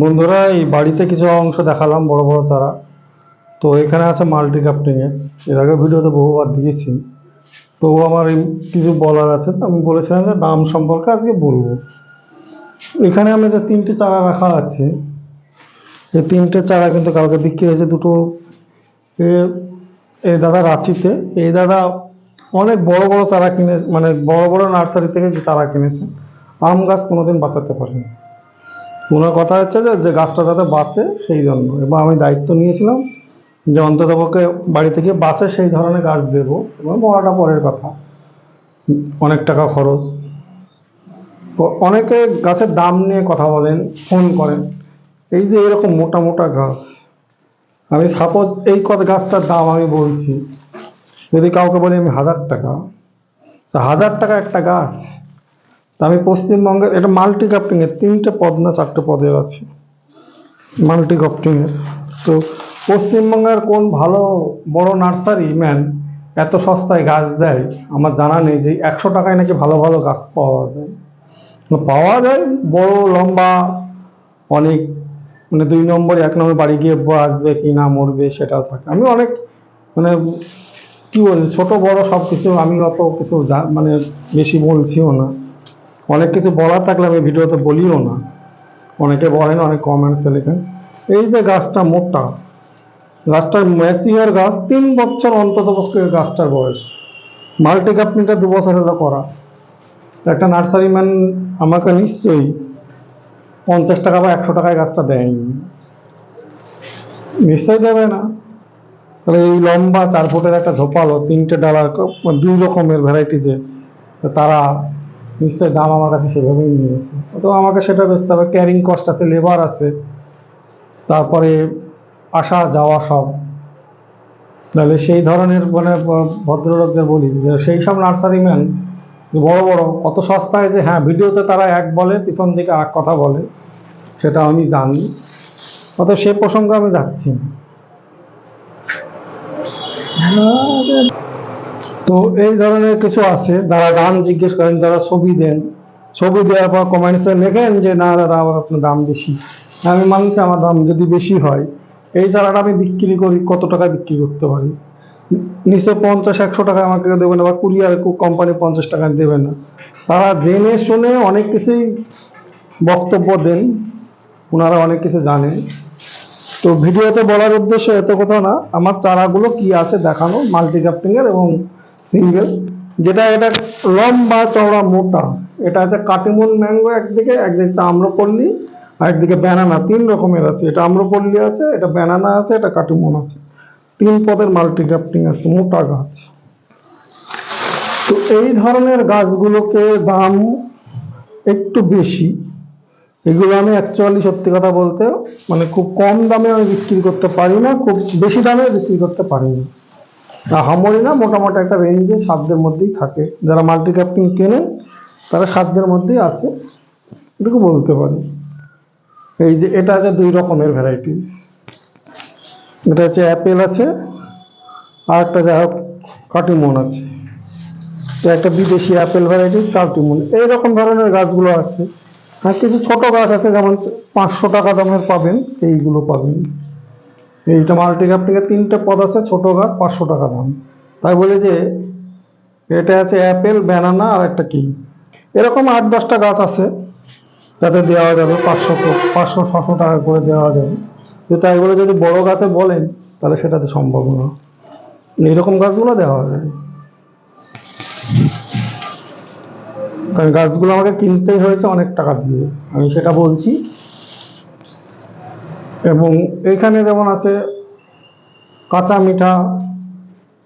বন্ধুরা, এই বাড়িতে কিছু অংশ দেখালাম, বড় বড় তারা তো এখানে আছে মাল্টি ক্রাফটিংয়ের এর। আগে ভিডিওতে বহুবার দিয়েছি। তো আমার কিছু বলার আছে। আমি বলেছিলাম যে দাম সম্পর্কে আজকে বলব। এখানে আমি যে তিনটে চারা রাখা আছে, এই তিনটে চারা কিন্তু কালকে বিক্রি হয়েছে দুটো এই দাদা রাঁচিতে। এই দাদা অনেক বড় বড় চারা কিনে মানে বড় বড় নার্সারি থেকে চারা কিনেছে। আম গাছ কোনোদিন বাঁচাতে পারেনি। ওনার কথা হচ্ছে যে গাছটা যাতে বাঁচে সেই জন্য। এবং আমি দায়িত্ব নিয়েছিলাম যে, অন্ততপক্ষে বাড়ি থেকে বাঁচে সেই ধরনের গাছ দেবো। এবং বড়াটা পরের কথা। অনেক টাকা খরচ। অনেকে গাছের দাম নিয়ে কথা বলেন, ফোন করেন। এই যে এরকম মোটা মোটা গাছ। আমি সাপোজ এই কত গাছটার দাম আমি বলছি। যদি কাউকে বলি আমি হাজার টাকা, তা হাজার টাকা একটা গাছ আমি পশ্চিমবঙ্গের, এটা মাল্টি ক্রাফটিংয়ের তিনটে পদ না, চারটে পদের আছে। মাল্টি ক্রাফটিংয়ের তো পশ্চিমবঙ্গের কোন ভালো, বড় নার্সারি ম্যান এত সস্তায় গাছ দেয়? আমার জানা নেই যে একশো টাকায় নাকি ভালো ভালো গাছ পাওয়া যায়। পাওয়া যায়, বড়, লম্বা, অনেক মানে দুই নম্বর, এক নম্বর বাড়ি গিয়ে আসবে, কি না মরবে, সেটাও থাকে। আমি অনেক মানে কি বলছি ছোট, বড় সব কিছু আমি অত কিছু মানে বেশি বলছিও না। অনেক কিছু বলার থাকলে আমি ভিডিওতে বলিও না। অনেকে বলেন, অনেক কমেন্টসে লেখেন। এই যে গাছটা মোটা গাছটার ম্যাচিওর গাছ, তিন বছর অন্তত পক্ষে গাছটার বয়স। মাল্টি কাপনিটা দু বছর হলো করা। একটা নার্সারি ম্যান আমাকে নিশ্চয়ই পঞ্চাশ টাকা বা একশো টাকায় গাছটা দেয়নি। নিশ্চয়ই দেবে না। তাহলে এই লম্বা চার ফুটের একটা ঝোপালো, তিনটে ডালার ক- দুই রকমের ভ্যারাইটিজের তারা নিশ্চয়ই দাম আমার কাছে সেভাবেই নিয়েছে তো আমাকে সেটা বেচতে হবে ক্যারিং কস্ট আছে লেবার আছে, তারপরে আসা যাওয়া সব তাহলে সেই ধরনের মানে ভদ্রলোকদের বলি যে, সেই সব নার্সারি ম্যান বড় বড় কত সস্তায় যে হ্যাঁ ভিডিওতে তারা এক বলে, পিছন দিকে আর কথা বলে, সেটা আমি জানি অত সে প্রসঙ্গে আমি যাচ্ছি না। তো এই ধরনের কিছু আছে। যারা দাম জিজ্ঞেস করেন যারা ছবি দেন। ছবি দেওয়ার পর কমেন্টসে লেখেন যে, না দাদা, আমার আপনার দাম বেশি আমি মানছি আমার দাম যদি বেশি হয়, এই চারাটা আমি বিক্রি করি, কত টাকা বিক্রি করতে পারি? নিশ্চয় পঞ্চাশ, একশো টাকা আমাকে দেবে না বা কুরিয়ার কোম্পানি পঞ্চাশ টাকা দেবে না। তারা জেনে শুনে অনেক কিছুই বক্তব্য দেন, ওনারা অনেক কিছু জানেন। তো ভিডিওতে বলার উদ্দেশ্য এত কথা না। আমার চারাগুলো কি আছে দেখানো মাল্টি এর এবং সিঙ্গেল যেটা এটা লম্বা, চওড়া, মোটা। এটা আছে কাটিমুন, ম্যাঙ্গো একদিকে একদিকে আম্রপল্লী, আর একদিকে ব্যানানা, তিন রকমের আছে। এটা আম্রপল্লী আছে, এটা ব্যানানা আছে, এটা কাটিমুন আছে। তিন পদের মাল্টি গ্রাফটিং আছে, মোটা গাছ। তো এই ধরনের গাছগুলোকে দাম একটু বেশি। এগুলো আমি অ্যাকচুয়ালি সত্যি কথা বলতে মানে খুব কম দামে আমি বিক্রি করতে পারি না, খুব বেশি দামে বিক্রি করতে পারি না। হামরি না, মোটামুটি একটা রেঞ্জে সাধ্যের মধ্যেই থাকে। যারা মাল্টি ক্যাপ্টিং কেনেন তারা সাধ্যের মধ্যেই আছে। এটুকু বলতে পারি। এই যে, এটা আছে দুই রকমের ভ্যারাইটিস এটা হচ্ছে অ্যাপেল আছে, আর একটা যাই হোক কাটিমন আছে। একটা বিদেশি অ্যাপেল ভ্যারাইটিস কাটিমন এইরকম ধরনের গাছগুলো আছে। আর কিছু ছোট গাছ আছে, যেমন পাঁচশো টাকা দামের পাবেন, এইগুলো পাবেন। এইটা মাল্টি ক্যাপ্টিংয়ের তিনটে পদ আছে, ছোট গাছ পাঁচশো টাকা দাম। তাই বলে যে, এটা আছে অ্যাপেল, ব্যানানা আর একটা কি এরকম আট, দশটা গাছ আছে, যাতে দেওয়া যাবে, পাঁচশো পাঁচশো, ছশো টাকা করে দেওয়া যাবে। তো তাই বলে যদি বড় গাছে বলেন, তাহলে সেটাতে সম্ভব না। এইরকম গাছগুলো দেওয়া যায় কারণ গাছগুলো আমাকে কিনতেই হয়েছে অনেক টাকা দিয়ে। আমি সেটা বলছি। এবং এখানে যেমন আছে কাঁচা মিঠা,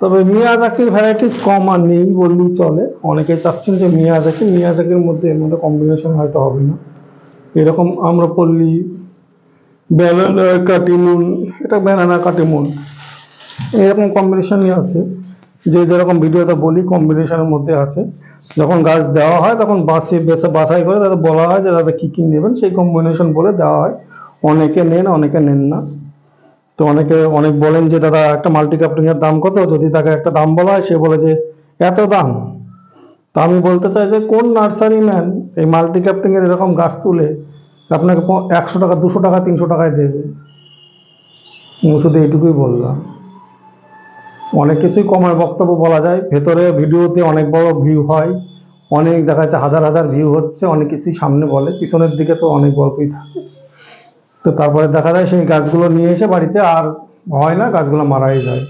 তবে মিয়াজাকির ভ্যারাইটিস কম আর নেই বললেই চলে। অনেকে চাচ্ছেন যে মিয়াজাকি মিয়াজাকির মধ্যে এর মধ্যে কম্বিনেশন হয়তো হবে না। এরকম আম্রপল্লী ব্যানানা কাটিমুন, এটা ব্যানানা কাটিমুন, এরকম কম্বিনেশনই আছে। যে যেরকম ভিডিওতে বলি কম্বিনেশনের মধ্যে আছে। যখন গাছ দেওয়া হয়, তখন বাছে বেছে বাছাই করে তাদের বলা হয় যে দাদা কী কী নেবেন, সেই কম্বিনেশন বলে দেওয়া হয়। অনেকে নেন অনেকে নেন না। তো অনেকে, অনেক বলেন যে, দাদা, একটা মাল্টি এর দাম কত? যদি তাকে একটা দাম বলা হয়, সে বলে যে, এত দাম। তা আমি বলতে চাই যে, কোন নার্সারি ম্যান এই মাল্টি এর এরকম গাছ তুলে, আপনাকে একশো টাকা, দুশো টাকা, তিনশো টাকায় দেবে। শুধু এইটুকুই বললাম। অনেক কিছুই কমার বক্তব্য বলা যায়। ভেতরে ভিডিওতে অনেক বড় ভিউ হয়। অনেক দেখা যাচ্ছে হাজার হাজার ভিউ হচ্ছে, অনেক কিছুই সামনে বলে। পিছনের দিকে তো অনেক গল্পই থাকে। তো তারপরে দেখা যায় সেই গাছগুলো নিয়ে এসে বাড়িতে আর হয় না, গাছগুলো মারাই যায়।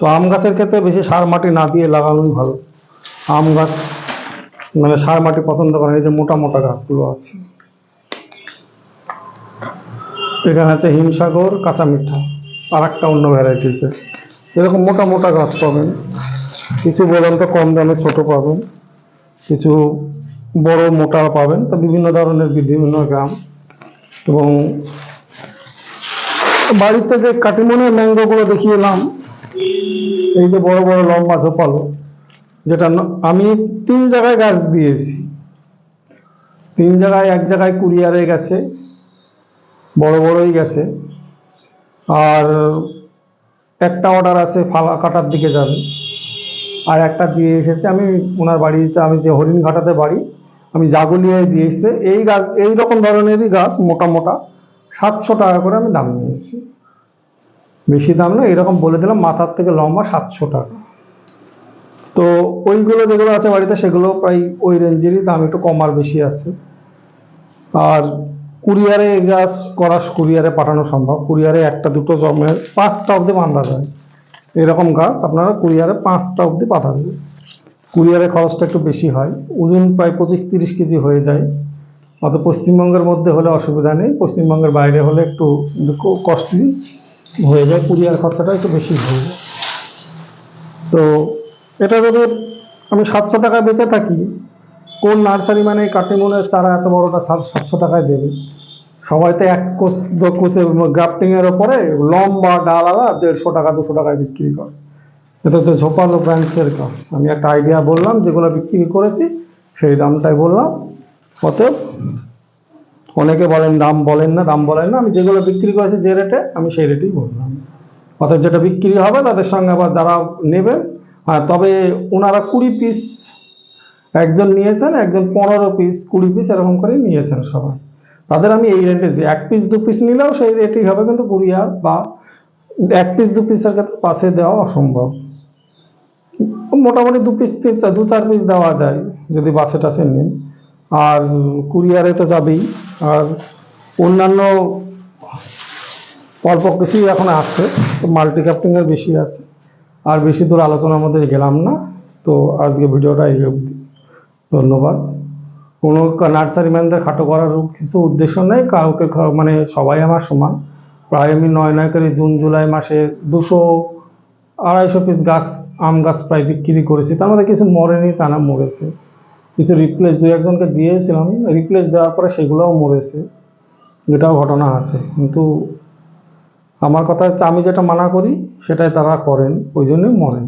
তো আম গাছের ক্ষেত্রে বেশি সার মাটি না দিয়ে লাগানোই ভালো। আম গাছ মানে সার মাটি পছন্দ করে এই যে মোটা মোটা গাছগুলো আছে। এখানে আছে হিমসাগর, কাঁচা মিঠা আর একটা অন্য ভ্যারাইটিসের এরকম মোটা মোটা গাছ পাবেন। কিছু বলেন তো, কম দামে ছোট পাবেন। কিছু বড় মোটা পাবেন। তো বিভিন্ন ধরনের বিভিন্ন গ্রাম। এবং বাড়িতে যে কাটিমনের ম্যাঙ্গোগুলো দেখিয়ে এলাম এই যে বড় বড় লম্বা ঝোপালো, যেটা আমি তিন জায়গায় গাছ দিয়েছি। তিন জায়গায় এক জায়গায় কুরিয়ারে গেছে, বড় বড়ই গেছে। আর একটা অর্ডার আছে ফালা কাটার দিকে যাবে। আর একটা দিয়ে এসেছে, আমি ওনার বাড়িতে, আমি যে হরিণ ঘাটাতে বাড়ি, আমি জাগুলিয়ায় দিয়ে এসেছে। এই গাছ, এই রকম ধরনেরই গাছ, মোটা মোটা। সাতশো টাকা করে আমি দাম নিয়েছি। বেশি দাম না এরকম বলে দিলাম, মাথার থেকে লম্বা সাতশো টাকা। তো ওইগুলো যেগুলো আছে বাড়িতে, সেগুলো প্রায় ওই রেঞ্জেরই দাম, একটু কম আর বেশি আছে। আর কুরিয়ারে গাছ করা কুরিয়ারে পাঠানো সম্ভব। কুরিয়ারে একটা, দুটো জমে, পাঁচটা অবধি বাঁধা যায়। এরকম গাছ আপনারা কুরিয়ারে পাঁচটা অবধি পাঠাবেন কুরিয়ারে খরচটা একটু বেশি হয়। ওজন প্রায় পঁচিশ তিরিশ কেজি হয়ে যায়। অত পশ্চিমবঙ্গের মধ্যে হলে অসুবিধা নেই, পশ্চিমবঙ্গের বাইরে হলে একটু কস্টলি হয়ে যায়, কুরিয়ার খরচাটা একটু বেশি হয়ে যায়। তো এটা যদি আমি সাতশো টাকায় বেঁচে থাকি, কোন নার্সারি মানে কাটিমনের চারা এত বড়টা সাত, সাতশো টাকায় দেবে? সবাই তো এক কোষ, দু কোষে গ্রাফটিংয়ের ওপরে লম্বা ডাল আলা দেড়শো টাকা, দুশো টাকায় বিক্রি করে। এটা তো ঝোপালো ব্রাঞ্চের গাছ আমি একটা আইডিয়া বললাম, যেগুলো বিক্রি করেছি, সেই দামটাই বললাম। অতএব অনেকে বলেন, দাম বলেন না, দাম বলেন না, আমি যেগুলো বিক্রি করেছি যে রেটে আমি সেই রেটেই বললাম। অতএব যেটা বিক্রি হবে তাদের সঙ্গে আবার যারা নেবেন হ্যাঁ তবে ওনারা কুড়ি পিস একজন নিয়েছেন, একজন পনেরো পিস কুড়ি পিস এরকম করে নিয়েছেন সবাই। তাদের আমি এই রেটে দিই। এক পিস দু পিস নিলেও সেই রেটেই হবে, কিন্তু কুরিয়ার বা এক পিস দু পিসের ক্ষেত্রে পাশে দেওয়া অসম্ভব। মোটামুটি দু পিস দু চার পিস দেওয়া যায়, যদি বাসে টাসে নেন। আর কুরিয়ারে তো যাবেই। আর অন্যান্য অল্প কিছুই এখন আছে, তো মাল্টি ক্যাপ্টিংয়ের বেশি আছে। আর বেশি দূর আলোচনার মধ্যে গেলাম না, তো আজকে ভিডিওটা এই অবধি। ধন্যবাদ। কোনো নার্সারি ম্যানদের খাটো করার কিছু উদ্দেশ্য নেই, কাউকে মানে সবাই আমার সমান। প্রায় আমি নয় নয় করে জুন, জুলাই মাসে দুশো আড়াইশো পিস গাছ, আম গাছ প্রায় বিক্রি করেছি, তার মধ্যে কিছু মরেনি, তা না, মরেছে। কিছু রিপ্লেস দু একজনকে দিয়েছিলাম রিপ্লেস দেওয়ার পরে সেগুলোও মরেছে, এটাও ঘটনা আছে। কিন্তু আমার কথা হচ্ছে, আমি যেটা মানা করি, সেটাই তারা করেন, ওই জন্যই মরেন।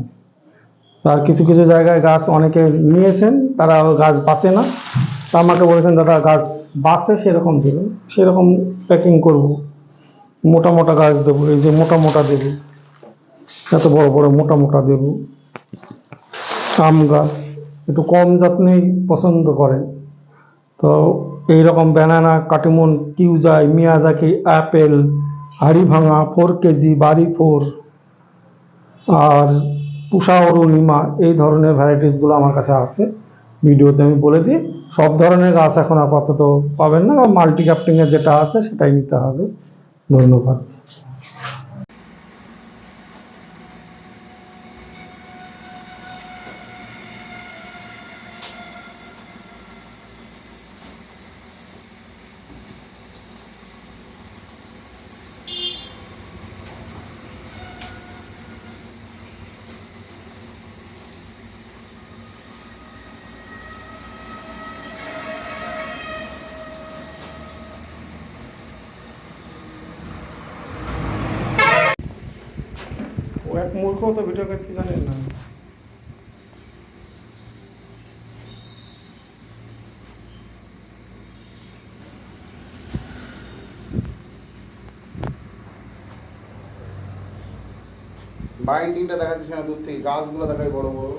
আর কিছু কিছু জায়গায় গাছ অনেকে নিয়েছেন, তারা গাছ বাঁচে না। তা আমাকে বলেছেন, দাদা, গাছ বাঁচে, সেরকম দেবেন, সেরকম প্যাকিং করব। মোটা মোটা গাছ দেবো, এই যে মোটা মোটা দেবো, এত বড় বড় মোটা মোটা দেবো, আম গাছ। একটু কম যত্নেই পছন্দ করেন। তো এইরকম ব্যানানা কাটিমন কিউজাই মিয়াজাকি অ্যাপেল হাড়ি ভাঙা ফোর কেজি বাড়ি ফোর আর পুষা অরুণিমা এই ধরনের ভ্যারাইটিসগুলো আমার কাছে আছে। ভিডিওতে আমি বলে দিই, সব ধরনের গাছ এখন আপাতত পাবেন না মাল্টি ক্যাপ্টিংয়ের যেটা আছে সেটাই নিতে হবে। ধন্যবাদ ও এক মূর্খ তো ভিডিও কি জানেন না? বাইন্ডিংটা দেখাচ্ছে না দূর থেকে? গাছগুলো দেখায় বড় বড়।